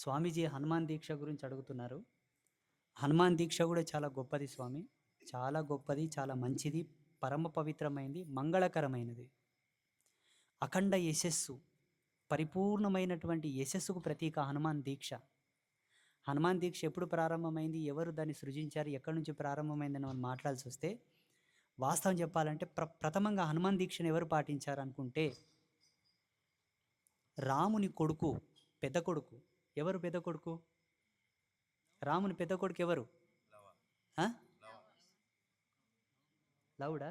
స్వామీజీ హనుమాన్ దీక్ష గురించి అడుగుతున్నారు. హనుమాన్ దీక్ష కూడా చాలా గొప్పది స్వామి. చాలా గొప్పది చాలా మంచిది పరమ పవిత్రమైనది మంగళకరమైనది. అఖండ యశస్సు పరిపూర్ణమైనటువంటి యశస్సుకు ప్రతీక హనుమాన్ దీక్ష. హనుమాన్ దీక్ష ఎప్పుడు ప్రారంభమైంది ఎవరు దాన్ని సృజించారు ఎక్కడి నుంచి ప్రారంభమైందని మనం మాట్లాడాల్సి వస్తే వాస్తవం చెప్పాలంటే ప్ర ప్రథమంగా హనుమాన్ దీక్షను ఎవరు పాటించారు అనుకుంటే రాముని కొడుకు పెద్ద కొడుకు ఎవరు పెద్ద కొడుకు? రాముని పెద్ద కొడుకు ఎవరు? లవుడా?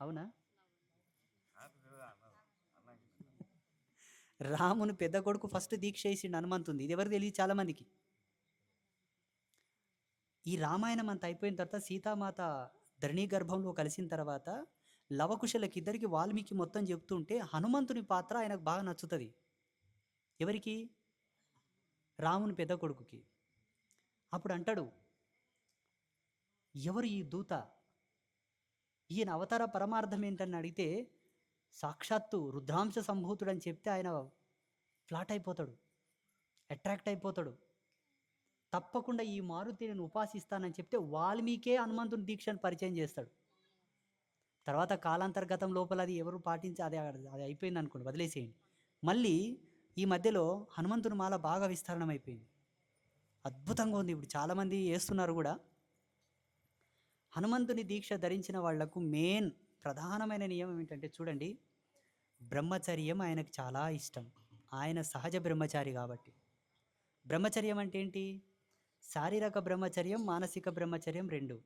అవునా? రాముని పెద్ద కొడుకు ఫస్ట్ దీక్ష వేసిండు హనుమంతుంది ఇది ఎవరు తెలియదు చాలా మందికి. ఈ రామాయణం అంత అయిపోయిన తర్వాత సీతామాత ధరణి గర్భంలో కలిసిన తర్వాత లవకుశలకి ఇద్దరికి వాల్మీకి మొత్తం చెప్తుంటే హనుమంతుని పాత్ర ఆయనకు బాగా నచ్చుతుంది. ఎవరికి? రాముని పెద్ద కొడుకుకి. అప్పుడు అంటాడు ఎవరు ఈ దూత? ఈయన అవతార పరమార్థం ఏంటని అడిగితే సాక్షాత్తు రుద్రాంశ సంభూతుడని చెప్తే ఆయన ఫ్లాట్ అయిపోతాడు అట్రాక్ట్ అయిపోతాడు. తప్పకుండా ఈ మారుతి నేను ఉపాసిస్తానని చెప్తే వాల్మీకే హనుమంతుని దీక్షను పరిచయం చేస్తాడు. తర్వాత కాలాంతర్గతం లోపల అది ఎవరు పాటించి అది అది అయిపోయింది అనుకోండి వదిలేసేయండి. మళ్ళీ ఈ మధ్యలో హనుమంతుని మాల బాగా విస్తరణం అయిపోయింది అద్భుతంగా ఉంది. ఇప్పుడు చాలామంది వేస్తున్నారు కూడా. హనుమంతుని దీక్ష ధరించిన వాళ్ళకు మెయిన్ ప్రధానమైన నియమం ఏంటంటే చూడండి బ్రహ్మచర్యం ఆయనకు చాలా ఇష్టం. ఆయన సహజ బ్రహ్మచారి కాబట్టి. బ్రహ్మచర్యం అంటే ఏంటి? శారీరక బ్రహ్మచర్యం మానసిక బ్రహ్మచర్యం రెండు.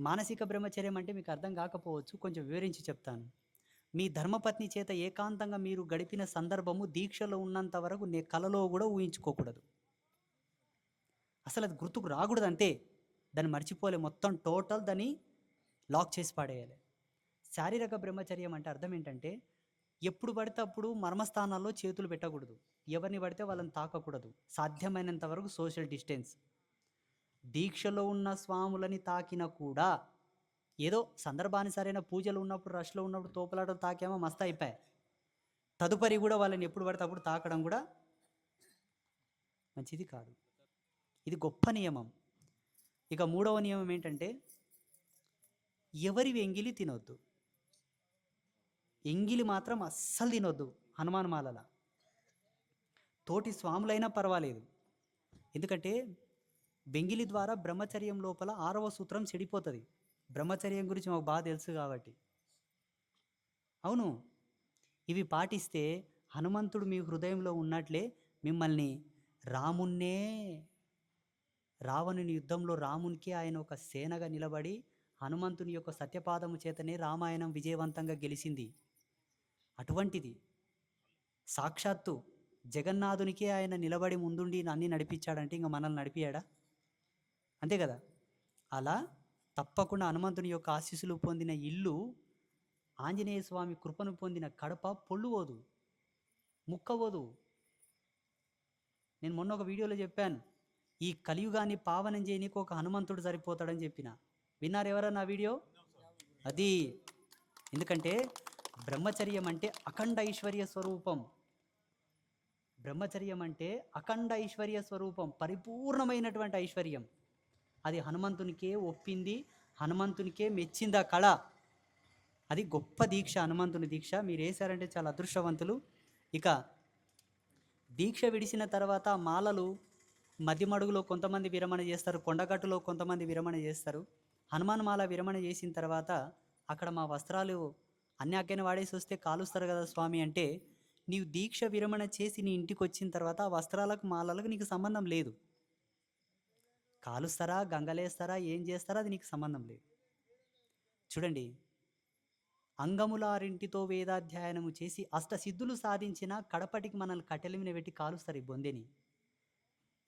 మానసిక బ్రహ్మచర్యం అంటే మీకు అర్థం కాకపోవచ్చు కొంచెం వివరించి చెప్తాను. మీ ధర్మపత్ని చేత ఏకాంతంగా మీరు గడిపిన సందర్భము దీక్షలో ఉన్నంత వరకు నే కలలో కూడా ఊహించుకోకూడదు. అసలు అది గుర్తుకు రాకూడదు అంతే దాన్ని మర్చిపోలే మొత్తం టోటల్ దాన్ని లాక్ చేసి పాడేయాలి. శారీరక బ్రహ్మచర్యం అంటే అర్థం ఏంటంటే ఎప్పుడు పడితే అప్పుడు మర్మస్థానాల్లో చేతులు పెట్టకూడదు. ఎవరిని పడితే వాళ్ళని తాకకూడదు. సాధ్యమైనంత వరకు సోషల్ డిస్టెన్స్. దీక్షలో ఉన్న స్వాములని తాకినా కూడా ఏదో సందర్భానుసారైన పూజలు ఉన్నప్పుడు రష్లో ఉన్నప్పుడు తోపలాటలు తాకేమో మస్తు అయిపోయాయి. తదుపరి కూడా వాళ్ళని ఎప్పుడు పడితే అప్పుడు తాకడం కూడా మంచిది కాదు. ఇది గొప్ప నియమం. ఇక మూడవ నియమం ఏంటంటే ఎవరి ఎంగిలి తినొద్దు. ఎంగిలి మాత్రం అస్సలు తినొద్దు హనుమాన్ మాలల. తోటి స్వాములైనా పర్వాలేదు. ఎందుకంటే బెంగిలి ద్వారా బ్రహ్మచర్యం లోపల ఆరవ సూత్రం చెడిపోతుంది. బ్రహ్మచర్యం గురించి మాకు బాగా తెలుసు కాబట్టి. అవును ఇవి పాటిస్తే హనుమంతుడు మీ హృదయంలో ఉన్నట్లే మిమ్మల్ని రామున్నే రావణుని యుద్ధంలో రామునికి ఆయన ఒక సేనగా నిలబడి హనుమంతుని యొక్క సత్యపాదము చేతనే రామాయణం విజయవంతంగా గెలిచింది. అటువంటిది. సాక్షాత్తు జగన్నాథునికే ఆయన నిలబడి ముందుండి అన్ని నడిపించాడంటే ఇంకా మనల్ని నడిపియాడా? అంతే కదా? అలా తప్పకుండా హనుమంతుని యొక్క ఆశీస్సులు పొందిన ఇల్లు ఆంజనేయ స్వామి కృపను పొందిన కడప పొళ్ళువోదు ముక్కవోదు. నేను మొన్న ఒక వీడియోలో చెప్పాను ఈ కలియుగాన్ని పావనం చేయనీకి ఒక హనుమంతుడు సరిపోతాడని చెప్పిన. విన్నారు ఎవరన్నా నా వీడియో? అది ఎందుకంటే బ్రహ్మచర్యం అంటే అఖండ ఐశ్వర్య స్వరూపం. బ్రహ్మచర్యం అంటే అఖండ ఐశ్వర్య స్వరూపం పరిపూర్ణమైనటువంటి ఐశ్వర్యం. అది హనుమంతునికే ఒప్పింది హనుమంతునికే మెచ్చింది ఆ కళ. అది గొప్ప దీక్ష హనుమంతుని దీక్ష. మీరు వేశారంటే చాలా అదృష్టవంతులు. ఇక దీక్ష విడిచిన తర్వాత మాలలు మధ్యమడుగులో కొంతమంది విరమణ చేస్తారు కొండగట్టులో కొంతమంది విరమణ చేస్తారు. హనుమాన్ మాల విరమణ చేసిన తర్వాత అక్కడ మా వస్త్రాలు అన్ని అక్కని వాడేసి వస్తే కాలుస్తారు కదా స్వామి అంటే నీవు దీక్ష విరమణ చేసి నీ ఇంటికి వచ్చిన తర్వాత ఆ వస్త్రాలకు మాలలకు నీకు సంబంధం లేదు. కాలుస్తారా గంగలేస్తారా ఏం చేస్తారా అది నీకు సంబంధం లేదు. చూడండి అంగములారింటితో వేదాధ్యయనము చేసి అష్టసిద్ధులు సాధించిన కడపటికి మనల్ని కట్టెలమిన పెట్టి కాలుస్తారు ఈ బొందెని.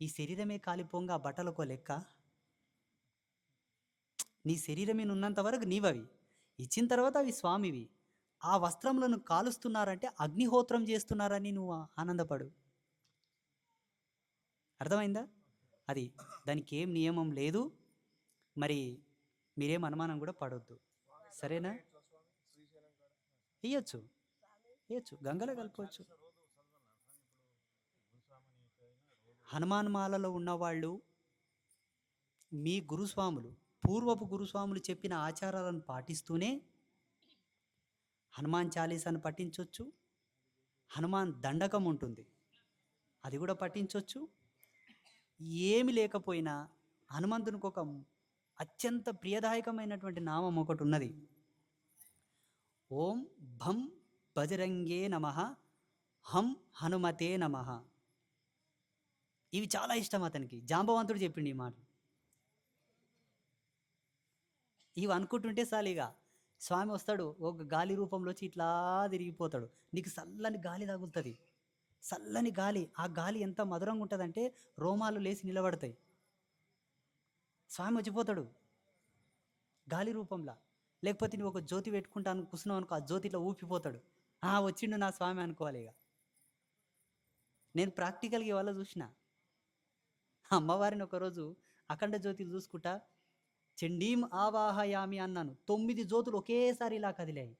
ఈ శరీరమే కాలిపోంగా బట్టలకో లెక్క? నీ శరీరమే ఉన్నంత వరకు నీవవి. ఇచ్చిన తర్వాత అవి స్వామివి. ఆ వస్త్రములను కాలుస్తున్నారంటే అగ్నిహోత్రం చేస్తున్నారని నువ్వు ఆనందపడు. అర్థమైందా? అది దానికి ఏం నియమం లేదు. మరి మీరేం అనుమానం కూడా పడొద్దు. సరేనా? వేయచ్చు వేయచ్చు గంగలో కలపవచ్చు హనుమాన్ మాలలో ఉన్నవాళ్ళు మీ గురుస్వాములు పూర్వపు గురుస్వాములు చెప్పిన ఆచారాలను పాటిస్తూనే హనుమాన్ చాలీసాను పఠించవచ్చు హనుమాన్ దండకం ఉంటుంది. అది కూడా పఠించవచ్చు ఏమి లేకపోయినా హనుమంతునికి ఒక అత్యంత ప్రియదాయకమైనటువంటి నామం ఒకటి ఉన్నది. ఓం భం బజరంగే నమ హం హనుమతే నమ. ఇవి చాలా ఇష్టం అతనికి. జాంబవంతుడు చెప్పిండు ఈ మాట. ఇవి అనుకుంటుంటే చాలిగా స్వామి వస్తాడు ఒక గాలి రూపంలో వచ్చి ఇట్లా తిరిగిపోతాడు. నీకు చల్లని గాలి తగులుతుంది చల్లని గాలి. ఆ గాలి ఎంత మధురంగా ఉంటుందంటే రోమాలు లేచి నిలబడతాయి. స్వామి వచ్చిపోతాడు గాలి రూపంలో. లేకపోతే నువ్వు ఒక జ్యోతి పెట్టుకుంటాను కూర్చున్నావు అనుకో ఆ జ్యోతిలో ఊపిపోతాడు. ఆ వచ్చిండు నా స్వామి అనుకోవాలి ఇక. నేను ప్రాక్టికల్గా ఇవాళ చూసిన. అమ్మవారిని ఒకరోజు అఖండ జ్యోతిలు చూసుకుంటా చెండీం ఆవాహయామి అన్నాను. తొమ్మిది జ్యోతులు ఒకేసారి ఇలా కదిలాయి.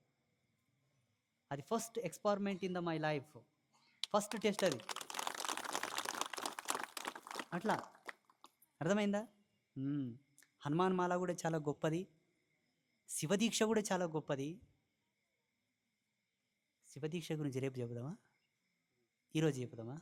అది first experiment in the my life. First test అది. అట్లా. అర్థమైందా? హనుమాన్ మాల కూడా చాలా గొప్పది. శివదీక్ష కూడా చాలా గొప్పది. శివదీక్ష గురించి రేపు చెబుదామా? ఈరోజు చెబుదామా?